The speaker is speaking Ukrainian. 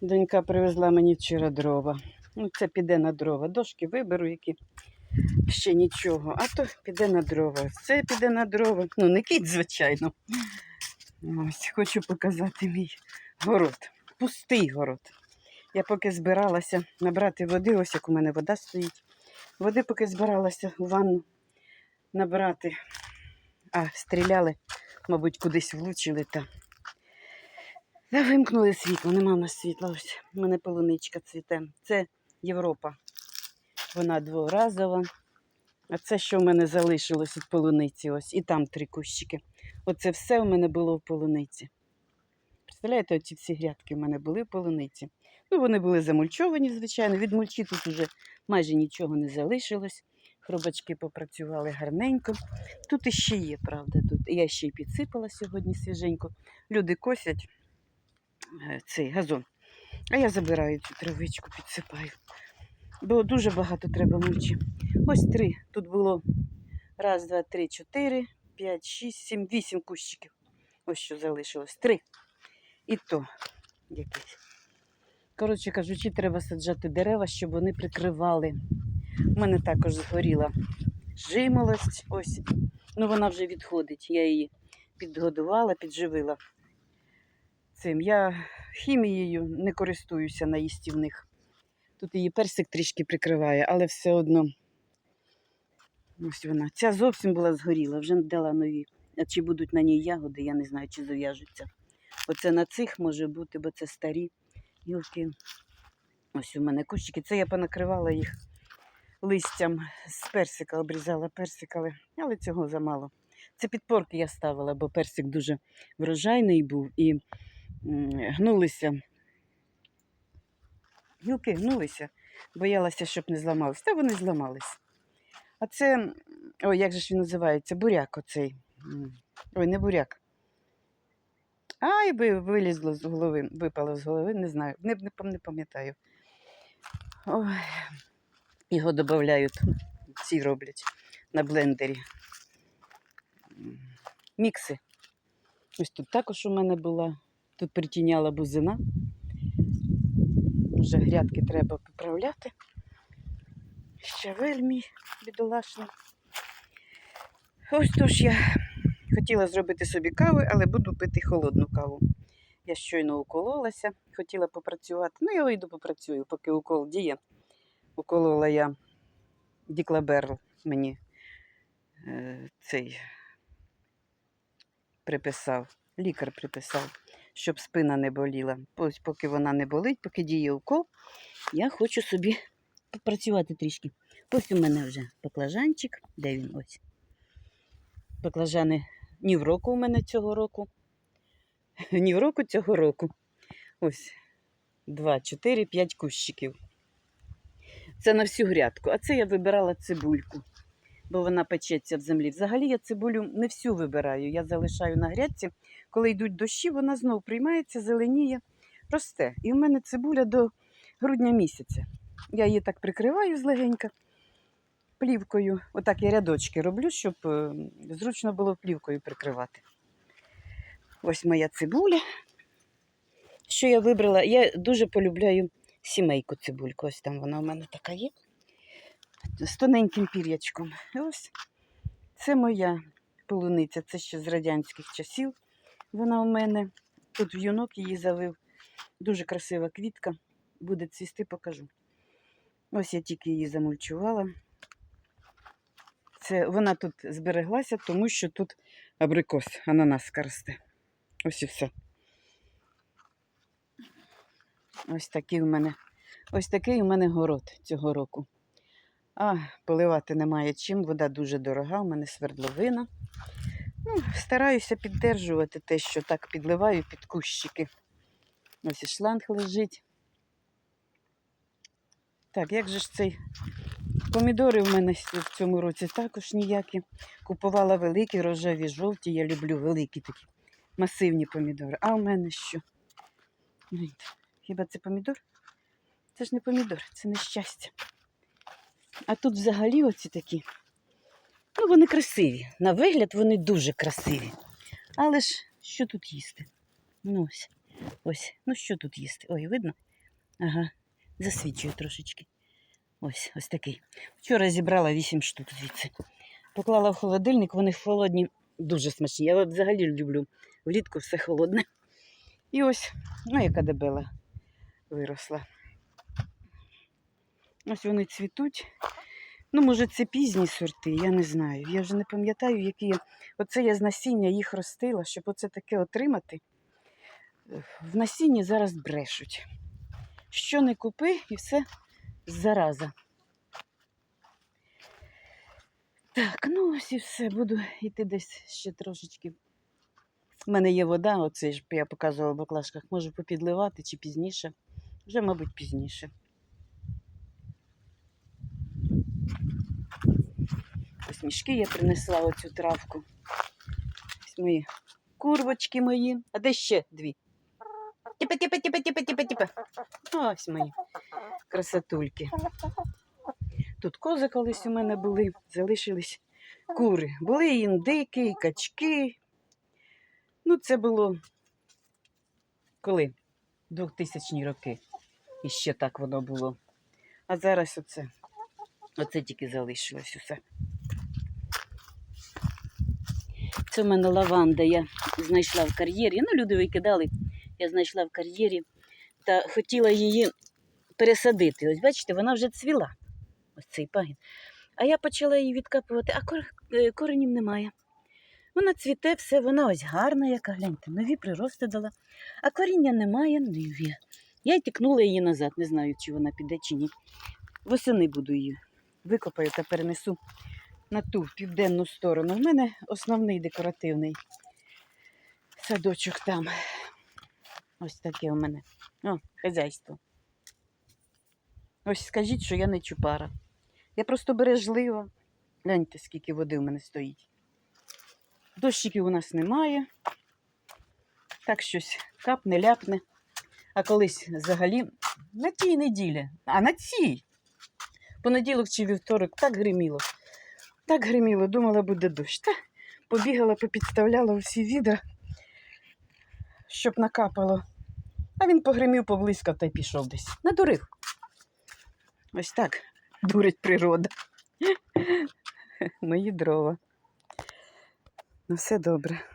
Донька привезла мені вчора дрова. Ну, це піде на дрова. Дошки виберу, які ще нічого. А то піде на дрова. Це піде на дрова. Ну, не кіт, звичайно. Ось, хочу показати мій город. Пустий город. Я поки збиралася набрати води, ось як у мене вода стоїть. Води поки збиралася у ванну набрати. А, стріляли, мабуть, кудись влучили та. Та вимкнули світло, нема в нас світла. Ось у мене полуничка цвіте. Це Європа. Вона дворазова. А це, що в мене залишилось від полуниці, ось, і там три кущики. Оце все у мене було в полуниці. Представляєте, оці всі грядки в мене були в полуниці. Ну, вони були замульчовані, звичайно. Від мульчі тут уже майже нічого не залишилось. Хробачки попрацювали гарненько. Тут іще є, правда. Тут я ще й підсипала сьогодні свіженько. Люди косять цей газон. А я забираю цю травичку, підсипаю. Бо дуже багато треба мульчі. Ось три. Тут було раз, два, три, чотири, п'ять, шість, сім, вісім кущиків. Ось що залишилось. Три. І то якийсь. Коротше кажучи, треба саджати дерева, щоб вони прикривали. У мене також згоріла жимолость. Ось. Ну, вона вже відходить. Я її підгодувала, підживила цим. Я хімією не користуюся на їстівних. Тут її персик трішки прикриває, але все одно. Ось вона. Ця зовсім була згоріла, вже дала нові. А чи будуть на ній ягоди, я не знаю, чи зав'яжуться. Оце на цих може бути, бо це старі гілки. Ось у мене кущики. Це я понакривала їх листям з персика, обрізала персик, але, але цього замало. Це підпорки я ставила, бо персик дуже врожайний був і гнулися. Гілки гнулися, боялася, щоб не зламались. Та вони зламались. А це, ой, як же ж він називається? Буряк оцей. Ой, не буряк. Ай, би вилізло з голови, випало з голови, не знаю, не, не, не пам'ятаю. Ой. Його додають, ці роблять на блендері. Мікси. Ось тут також у мене була. Тут притіняла бузина. Вже грядки треба поправляти. Щавель мій бідолашний. Ось тож я хотіла зробити собі кави, але буду пити холодну каву. Я щойно укололася, хотіла попрацювати. Ну, я вийду попрацюю, поки укол діє. Уколола я Діклаберл мені е, цей приписав, лікар приписав, щоб спина не боліла. Ось поки вона не болить, поки діє укол, я хочу собі попрацювати трішки. Ось у мене вже баклажанчик. Де він ось? Баклажани ні в року у мене цього року. Ні в року цього року. Ось 2, 4, 5 кущиків. Це на всю грядку. А це я вибирала цибульку, бо вона печеться в землі. Взагалі я цибулю не всю вибираю. Я залишаю на грядці. Коли йдуть дощі, вона знов приймається, зеленіє, росте. І в мене цибуля до грудня місяця. Я її так прикриваю злегенька плівкою. Отак я рядочки роблю, щоб е, зручно було плівкою прикривати. Ось моя цибуля. Що я вибрала? Я дуже полюбляю сімейку цибульку. Ось там вона у мене така є. З тоненьким пір'ячком. І ось це моя полуниця, це ще з радянських часів. Вона у мене. Тут в'юнок її завив. Дуже красива квітка. Буде цвісти, покажу. Ось я тільки її замульчувала. Це, вона тут збереглася, тому що тут абрикос, ананаска росте. Ось і все. Ось такий у мене, ось такий у мене город цього року. А поливати немає чим, вода дуже дорога, у мене свердловина. Ну, стараюся піддержувати те, що так підливаю під кущики. Ось і шланг лежить. Так, як же ж цей помідори в мене в цьому році також ніякі. Купувала великі, рожеві, жовті. Я люблю великі такі масивні помідори. А у мене що? Хіба це помідор? Це ж не помідор, це нещастя. А тут взагалі оці такі. Ну, вони красиві. На вигляд вони дуже красиві. Але ж що тут їсти? Ну ось. Ось. Ну що тут їсти? Ой, видно? Ага, засвічую трошечки. Ось, ось такий. Вчора зібрала 8 штук звідси. Поклала в холодильник, вони холодні, дуже смачні. Я взагалі люблю влітку все холодне. І ось, ну, яка дебела виросла. Ось вони цвітуть. Ну, може, це пізні сорти, я не знаю. Я вже не пам'ятаю, які я. Оце я з насіння їх ростила, щоб оце таке отримати. В насінні зараз брешуть. Що не купи, і все зараза. Так, ну ось і все. Буду йти десь ще трошечки. У мене є вода, оце ж я показувала в баклажках. Можу попідливати чи пізніше. Вже, мабуть, пізніше. Ось мішки я принесла оцю травку. Ось мої курвочки мої. А де ще дві? Тіпа, тіпа, тіпа, тіпа, тіпа, тіпа. Ось мої красотульки. Тут кози колись у мене були, залишились кури. Були і індики, і качки. Ну, це було коли? 2000 роки. І ще так воно було. А зараз оце, оце тільки залишилось усе. Це в мене лаванда я знайшла в кар'єрі. Ну, люди викидали, я знайшла в кар'єрі та хотіла її пересадити. Ось бачите, вона вже цвіла. Ось цей пагін. А я почала її відкапувати, а е, коренів немає. Вона цвіте, все, вона ось гарна, яка гляньте, нові прирости дала. А коріння немає, нові. Я й тикнула її назад, не знаю, чи вона піде, чи ні. Восени буду її викопаю та перенесу на ту південну сторону. У мене основний декоративний садочок там. Ось таке у мене. О, хазяйство. Ось скажіть, що я не чупара. Я просто бережлива. Гляньте, скільки води у мене стоїть. Дощиків у нас немає. Так щось капне, ляпне. А колись взагалі на тій неділі, а на цій. Понеділок чи вівторок так гриміло. Так гриміло, думала, буде дощ. Та побігала, попідставляла усі відра, щоб накапало. А він погримів поблизько та й пішов десь. Надурив. Ось так дурить природа. Мої дрова. Ну, все добре.